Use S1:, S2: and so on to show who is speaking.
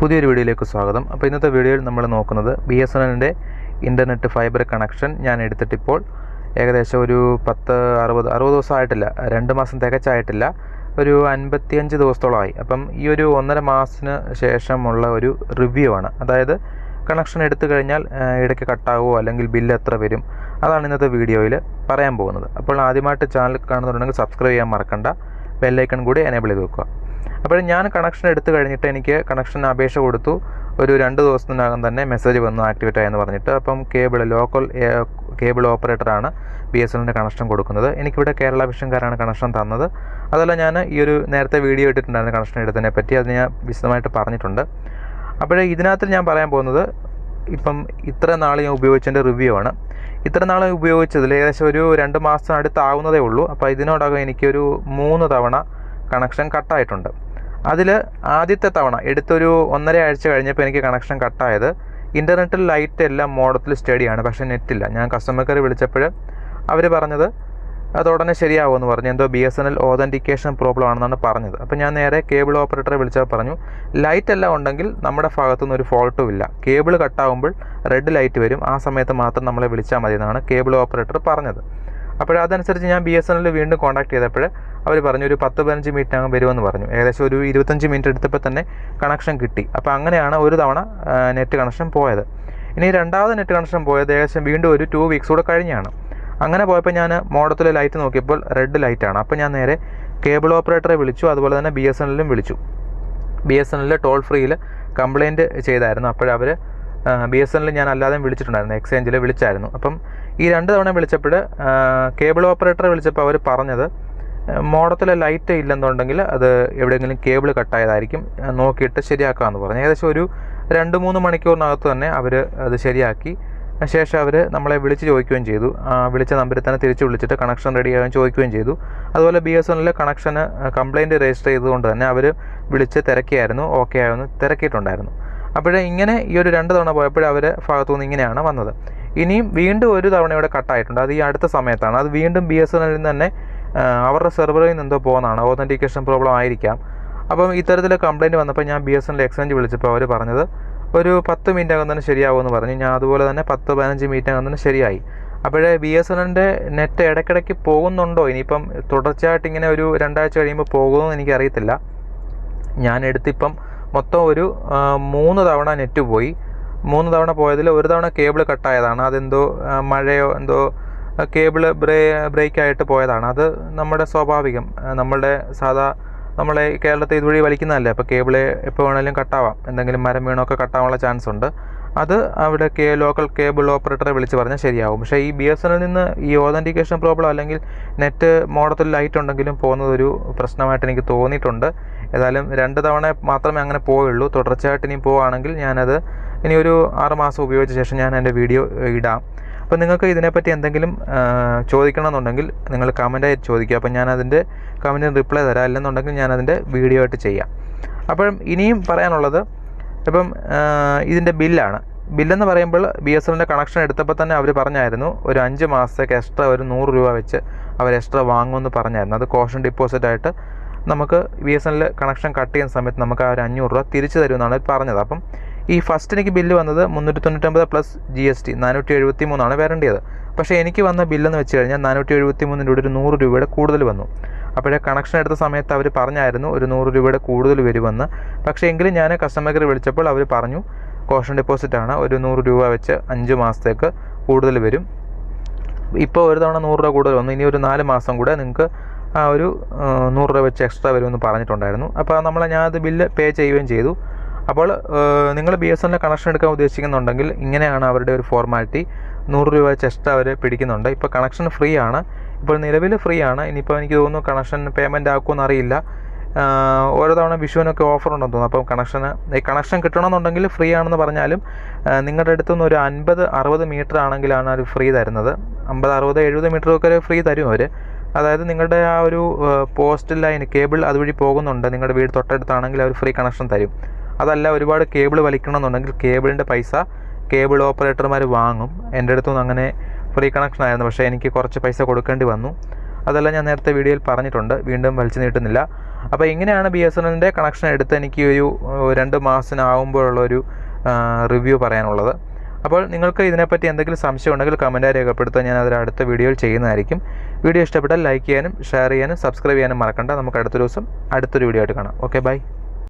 S1: പുതിയൊരു വീഡിയോയിലേക്ക് സ്വാഗതം. അപ്പോൾ ഇന്നത്തെ വീഡിയോയിൽ നമ്മൾ നോക്കുന്നത് ബി എസ് എൻ എല്ലിന്റെ ഇന്റർനെറ്റ് ഫൈബർ കണക്ഷൻ ഞാൻ എടുത്തിട്ടിപ്പോൾ ഏകദേശം ഒരു പത്ത് അറുപത് അറുപത് ദിവസമായിട്ടില്ല രണ്ട് മാസം തികച്ചായിട്ടില്ല ഒരു അൻപത്തിയഞ്ച് ദിവസത്തോളമായി. അപ്പം ഈ ഒരു ഒന്നര മാസത്തിന് ശേഷമുള്ള ഒരു റിവ്യൂ ആണ്. അതായത് കണക്ഷൻ എടുത്തു കഴിഞ്ഞാൽ ഇടയ്ക്ക് കട്ടാകുമോ അല്ലെങ്കിൽ ബില്ല് എത്ര വരും അതാണ് ഇന്നത്തെ വീഡിയോയിൽ പറയാൻ പോകുന്നത്. അപ്പോൾ ആദ്യമായിട്ട് ചാനൽ കാണുന്നുണ്ടെങ്കിൽ സബ്സ്ക്രൈബ് ചെയ്യാൻ മറക്കണ്ട. ബെല്ലൈക്കൺ കൂടി എനേബിൾ ചെയ്ത് വെക്കുക. അപ്പോൾ ഞാൻ കണക്ഷൻ എടുത്തു കഴിഞ്ഞിട്ട് എനിക്ക് കണക്ഷൻ അപേക്ഷ കൊടുത്തു. ഒരു രണ്ട് ദിവസത്തിനകം തന്നെ മെസ്സേജ് വന്നു ആക്ടിവേറ്റ് ആയെന്ന് പറഞ്ഞിട്ട്. അപ്പം കേബിൾ ലോക്കൽ കേബിൾ ഓപ്പറേറ്ററാണ് ബി എസ് എല്ലിന്റെ കണക്ഷൻ കൊടുക്കുന്നത്. എനിക്കിവിടെ കേരള വിഷൻകാരാണ് കണക്ഷൻ തന്നത്. അതല്ല ഞാൻ ഈ ഒരു നേരത്തെ വീഡിയോ ഇട്ടിട്ടുണ്ടായിരുന്നു കണക്ഷൻ എടുത്തതിനെ പറ്റി അത് ഞാൻ വിശദമായിട്ട് പറഞ്ഞിട്ടുണ്ട്. അപ്പോൾ ഇതിനകത്ത് ഞാൻ പറയാൻ പോകുന്നത് ഇപ്പം ഇത്ര നാൾ ഞാൻ ഉപയോഗിച്ചതിന്റെ റിവ്യൂ ആണ്. ഇത്ര നാൾ ഉപയോഗിച്ചതിൽ ഏകദേശം ഒരു രണ്ട് മാസത്തിനടുത്താവുന്നതേ ഉള്ളൂ. അപ്പോൾ ഇതിനോടകം എനിക്കൊരു മൂന്ന് തവണ കണക്ഷൻ കട്ടായിട്ടുണ്ട് അതിൽ ആദ്യത്തെ തവണ എടുത്തൊരു ഒന്നര ആഴ്ച കഴിഞ്ഞപ്പോൾ എനിക്ക് കണക്ഷൻ കട്ടായത് ഇന്റർനെറ്റിൽ ലൈറ്റ് എല്ലാം മോഡത്തിൽ സ്റ്റഡിയാണ് പക്ഷേ നെറ്റില്ല. ഞാൻ കസ്റ്റമർ കെയർ വിളിച്ചപ്പോൾ അവർ പറഞ്ഞത് അത് ഉടനെ ശരിയാവുമെന്ന് പറഞ്ഞു. എന്തോ B S N L authentication problem ആണെന്നാണ് പറഞ്ഞത്. അപ്പോൾ ഞാൻ നേരെ കേബിൾ ഓപ്പറേറ്ററെ വിളിച്ചാൽ പറഞ്ഞു ലൈറ്റ് എല്ലാം ഉണ്ടെങ്കിൽ നമ്മുടെ ഭാഗത്തുനിന്ന് ഒരു ഫോൾട്ടും ഇല്ല. കേബിൾ കട്ടാവുമ്പോൾ റെഡ് ലൈറ്റ് വരും. ആ സമയത്ത് മാത്രം നമ്മളെ വിളിച്ചാൽ മതി എന്നാണ് കേബിൾ ഓപ്പറേറ്റർ പറഞ്ഞത്. അപ്പോൾ അതനുസരിച്ച് ഞാൻ ബി എസ് എൻ എൽ വീണ്ടും കോൺടാക്ട് ചെയ്തപ്പോൾ അവർ പറഞ്ഞു ഒരു പത്ത് പതിനഞ്ച് മിനിറ്റ് അങ്ങ് വരുമെന്ന് പറഞ്ഞു. ഏകദേശം ഒരു ഇരുപത്തഞ്ച് മിനിറ്റ് എടുത്തപ്പോൾ തന്നെ കണക്ഷൻ കിട്ടി. അപ്പോൾ അങ്ങനെയാണ് ഒരു തവണ നെറ്റ് കണക്ഷൻ പോയത്. ഇനി രണ്ടാമത് നെറ്റ് കണക്ഷൻ പോയത് ഏകദേശം വീണ്ടും ഒരു ടു വീക്സ് കൂടെ കഴിഞ്ഞാണ്. അങ്ങനെ പോയപ്പോൾ ഞാൻ മോഡത്തിൽ ലൈറ്റ് നോക്കിയപ്പോൾ റെഡ് ലൈറ്റാണ് അപ്പോൾ ഞാൻ നേരെ കേബിൾ ഓപ്പറേറ്ററെ വിളിച്ചു അതുപോലെ തന്നെ ബി എസ് എൻ എല്ലും വിളിച്ചു. ബി എസ് എൻ എല്ലിൽ ടോൾ ഫ്രീയിൽ കംപ്ലയിന്റ് ചെയ്തായിരുന്നു. അപ്പോഴവർ ബി എസ് എൻ എല്ലിൽ ഞാൻ അല്ലാതെയും വിളിച്ചിട്ടുണ്ടായിരുന്നു. എക്സ്ചേഞ്ചിൽ വിളിച്ചായിരുന്നു. അപ്പം ഈ രണ്ട് തവണ വിളിച്ചപ്പോൾ കേബിൾ ഓപ്പറേറ്ററെ വിളിച്ചപ്പോൾ അവർ പറഞ്ഞത് മോഡത്തിലെ ലൈറ്റ് ഇല്ലെന്നുണ്ടെങ്കിൽ അത് എവിടെയെങ്കിലും കേബിൾ കട്ടായതായിരിക്കും. നോക്കിയിട്ട് ശരിയാക്കാമെന്ന് പറഞ്ഞു. ഏകദേശം ഒരു രണ്ട് മൂന്ന് മണിക്കൂറിനകത്ത് തന്നെ അവർ അത് ശരിയാക്കി. ശേഷം അവർ നമ്മളെ വിളിച്ച് ചോദിക്കുകയും ചെയ്തു. വിളിച്ച നമ്പറിൽ തന്നെ തിരിച്ച് വിളിച്ചിട്ട് കണക്ഷൻ റെഡി ആകാൻ ചോദിക്കുകയും ചെയ്തു. അതുപോലെ ബി എസ് എന്നിലെ കണക്ഷന് കംപ്ലയിന്റ് രജിസ്റ്റർ ചെയ്തുകൊണ്ട് തന്നെ അവർ വിളിച്ച് തിരക്കിയായിരുന്നു. ഓക്കെ ആയിരുന്നു തിരക്കിയിട്ടുണ്ടായിരുന്നു. അപ്പോഴേ ഇങ്ങനെ ഈ ഒരു രണ്ട് തവണ പോയപ്പോഴേ ഭാഗത്തു നിന്ന് ഇങ്ങനെയാണ് വന്നത്. ഇനിയും വീണ്ടും ഒരു തവണ ഇവിടെ കട്ടായിട്ടുണ്ട് അത് ഈ അടുത്ത സമയത്താണ്. അത് വീണ്ടും ബി എസ് എൻ എല്ലിൽ നിന്ന് തന്നെ അവരുടെ സെർവറിൽ നിന്ന് എന്തോ പോകുന്നതാണ്. ഓതന്റിക്കേഷൻ പ്രോബ്ലം ആയിരിക്കാം. അപ്പം ഇത്തരത്തിൽ കംപ്ലയിന്റ് വന്നപ്പോൾ ഞാൻ ബി എസ് എൻ എക്സ്ചേഞ്ച് വിളിച്ചപ്പോൾ അവർ പറഞ്ഞത് ഒരു പത്ത് മിനിറ്റ് അകം തന്നെ ശരിയാവുമെന്ന് പറഞ്ഞു. ഞാൻ അതുപോലെ തന്നെ പത്ത് പതിനഞ്ച് മിനിറ്റ് അകം തന്നെ ശരിയായി. അപ്പോഴേ ബി എസ് എൻ നെറ്റ് ഇടയ്ക്കിടയ്ക്ക് പോകുന്നുണ്ടോ? ഇനിയിപ്പം തുടർച്ചയായിട്ട് ഇങ്ങനെ ഒരു രണ്ടാഴ്ച കഴിയുമ്പോൾ പോകുമെന്ന് എനിക്കറിയത്തില്ല. ഞാൻ എടുത്തിപ്പം മൊത്തം ഒരു മൂന്ന് തവണ നെറ്റ് പോയി. മൂന്ന് തവണ പോയതിൽ ഒരു തവണ കേബിൾ കട്ടായതാണ് അതെന്തോ മഴയോ എന്തോ കേബിൾ ബ്രേ ബ്രേക്ക് ആയിട്ട് പോയതാണ്. അത് നമ്മുടെ സ്വാഭാവികം. നമ്മളുടെ സാധാ നമ്മളെ കേരളത്തെ ഇതുവഴി വലിക്കുന്നതല്ലേ. അപ്പോൾ കേബിൾ എപ്പോൾ വേണമെങ്കിലും കട്ടാവാം. എന്തെങ്കിലും മരം വീണൊക്കെ കട്ടാവാനുള്ള ചാൻസ് ഉണ്ട് അത് അവിടെ കേ ലോക്കൽ കേബിൾ ഓപ്പറേറ്ററെ വിളിച്ച് പറഞ്ഞാൽ ശരിയാവും. പക്ഷേ ഈ ബി എസ് എന്നിൽ നിന്ന് ഈ ഓതന്റിക്കേഷൻ പ്രോബ്ലം അല്ലെങ്കിൽ നെറ്റ് മോഡത്തിൽ ലൈറ്റ് ഉണ്ടെങ്കിലും പോകുന്നത് ഒരു പ്രശ്നമായിട്ട് എനിക്ക് തോന്നിയിട്ടുണ്ട്. ഏതായാലും രണ്ട് തവണ മാത്രമേ അങ്ങനെ പോയുള്ളൂ തുടർച്ചയായിട്ട് ഇനി പോവുകയാണെങ്കിൽ ഞാനത് ഇനി ഒരു ആറ് മാസം ഉപയോഗിച്ച ശേഷം ഞാൻ എന്റെ വീഡിയോ ഇടാം. അപ്പോൾ നിങ്ങൾക്ക് ഇതിനെപ്പറ്റി എന്തെങ്കിലും ചോദിക്കണമെന്നുണ്ടെങ്കിൽ നിങ്ങൾ കമന്റായി ചോദിക്കുക. അപ്പോൾ ഞാൻ അതിന്റെ കമന്റിന് റിപ്ലൈ തരാം. അല്ലെന്നുണ്ടെങ്കിൽ ഞാൻ അതിന്റെ വീഡിയോ ആയിട്ട് ചെയ്യാം. അപ്പം ഇനിയും പറയാനുള്ളത് ഇപ്പം ഇതിന്റെ ബില്ലാണ്. ബില്ലെന്ന് പറയുമ്പോൾ ബി എസ് എല്ലിന്റെ കണക്ഷൻ എടുത്തപ്പോൾ തന്നെ അവർ പറഞ്ഞായിരുന്നു ഒരു അഞ്ച് മാസത്തേക്ക് എക്സ്ട്രാ ഒരു നൂറ് രൂപ വെച്ച് അവർ എക്സ്ട്രാ വാങ്ങുമെന്ന് പറഞ്ഞായിരുന്നു. അത് കോഷൻ ഡിപ്പോസിറ്റ് ആയിട്ട് നമുക്ക് ബി എസ് എല്ലിൽ കണക്ഷൻ കട്ട് ചെയ്യുന്ന സമയത്ത് നമുക്ക് ആ ഒരു അഞ്ഞൂറ് രൂപ തിരിച്ചു തരുമെന്നാണ് പറഞ്ഞത്. അപ്പം ഈ ഫസ്റ്റ് എനിക്ക് ബില്ല് വന്നത് മുന്നൂറ്റി തൊണ്ണൂറ്റൊമ്പത് പ്ലസ് ജി എസ് ടി നാനൂറ്റി എഴുപത്തി മൂന്നാണ് വരേണ്ടത് പക്ഷേ എനിക്ക് വന്ന ബില്ലെന്ന് വെച്ച് കഴിഞ്ഞാൽ നാനൂറ്റി എഴുപത്തി മൂന്നിന്റെ കൂടെ ഒരു നൂറ് രൂപയുടെ കൂടുതൽ വന്നു. അപ്പോഴേ കണക്ഷൻ എടുത്ത സമയത്ത് അവർ പറഞ്ഞായിരുന്നു ഒരു നൂറ് രൂപയുടെ കൂടുതൽ വരുമെന്ന്. പക്ഷേ എങ്കിലും ഞാൻ കസ്റ്റമർ കെയർ വിളിച്ചപ്പോൾ അവർ പറഞ്ഞു കോഷൻ ഡെപ്പോസിറ്റ് ആണ്. ഒരു നൂറ് രൂപ വെച്ച് അഞ്ച് മാസത്തേക്ക് കൂടുതൽ വരും. ഇപ്പോൾ ഒരു തവണ നൂറ് രൂപ കൂടുതൽ വന്നു. ഇനി ഒരു നാല് മാസം കൂടെ നിങ്ങൾക്ക് ആ ഒരു നൂറ് രൂപ വെച്ച് എക്സ്ട്രാ വരുമെന്ന് പറഞ്ഞിട്ടുണ്ടായിരുന്നു. അപ്പോൾ നമ്മൾ ഞാൻ അത് ബില്ല് പേ ചെയ്യുകയും ചെയ്തു. അപ്പോൾ നിങ്ങൾ ബി എസ് എന്നിലെ കണക്ഷൻ എടുക്കാൻ ഉദ്ദേശിക്കുന്നുണ്ടെങ്കിൽ ഇങ്ങനെയാണ് അവരുടെ ഒരു ഫോർമാലിറ്റി നൂറ് രൂപ ചെസ്റ്റ് അവർ പിടിക്കുന്നുണ്ട്. ഇപ്പോൾ കണക്ഷൻ ഫ്രീ ആണ്. ഇപ്പോൾ നിലവിൽ ഫ്രീ ആണ്. ഇനിയിപ്പോൾ എനിക്ക് തോന്നുന്നു കണക്ഷൻ പേയ്മെന്റ് ആക്കുമെന്ന് അറിയില്ല. ഓരോ തവണ വിഷുവിനൊക്കെ ഓഫർ ഉണ്ടെന്ന് തോന്നുന്നു. അപ്പം കണക്ഷന് കണക്ഷൻ കിട്ടണമെന്നുണ്ടെങ്കിൽ ഫ്രീ ആണെന്ന് പറഞ്ഞാലും നിങ്ങളുടെ അടുത്തു നിന്ന് ഒരു അൻപത് അറുപത് മീറ്റർ ആണെങ്കിലാണ് അവർ ഫ്രീ തരുന്നത്. അമ്പത് അറുപത് എഴുപത് മീറ്റർ ഒക്കെ ഫ്രീ തരും അവർ അതായത് നിങ്ങളുടെ ആ ഒരു പോസ്റ്റ് ലൈൻ കേബിൾ അതുവഴി പോകുന്നുണ്ട്. നിങ്ങളുടെ വീട് തൊട്ടടുത്താണെങ്കിൽ അവർ ഫ്രീ കണക്ഷൻ തരും. അതല്ല ഒരുപാട് കേബിൾ വലിക്കണമെന്നുണ്ടെങ്കിൽ കേബിളിന്റെ പൈസ കേബിൾ ഓപ്പറേറ്റർമാർ വാങ്ങും. എന്റെ അടുത്തുനിന്ന് അങ്ങനെ ഫ്രീ കണക്ഷൻ ആയിരുന്നു പക്ഷേ എനിക്ക് കുറച്ച് പൈസ കൊടുക്കേണ്ടി വന്നു. അതെല്ലാം ഞാൻ നേരത്തെ വീഡിയോയിൽ പറഞ്ഞിട്ടുണ്ട് വീണ്ടും വലിച്ചു നീട്ടുന്നില്ല. അപ്പോൾ ഇങ്ങനെയാണ് ബി എസ് എൻ എല്ലിന്റെ കണക്ഷൻ എടുത്ത് എനിക്ക് ഒരു രണ്ട് മാസത്തിനാവുമ്പോഴുള്ളൊരു റിവ്യൂ പറയാനുള്ളത്. അപ്പോൾ നിങ്ങൾക്ക് ഇതിനെപ്പറ്റി എന്തെങ്കിലും സംശയം ഉണ്ടെങ്കിൽ കമന്റായി രേഖപ്പെടുത്താൻ ഞാൻ അതിൽ അടുത്ത വീഡിയോയിൽ ചെയ്യുന്നതായിരിക്കും. വീഡിയോ ഇഷ്ടപ്പെട്ടാൽ ലൈക്ക് ചെയ്യാനും ഷെയർ ചെയ്യാനും സബ്സ്ക്രൈബ് ചെയ്യാനും മറക്കണ്ട. നമുക്ക് അടുത്ത ദിവസം അടുത്തൊരു വീഡിയോ ആയിട്ട് കാണാം. Okay bye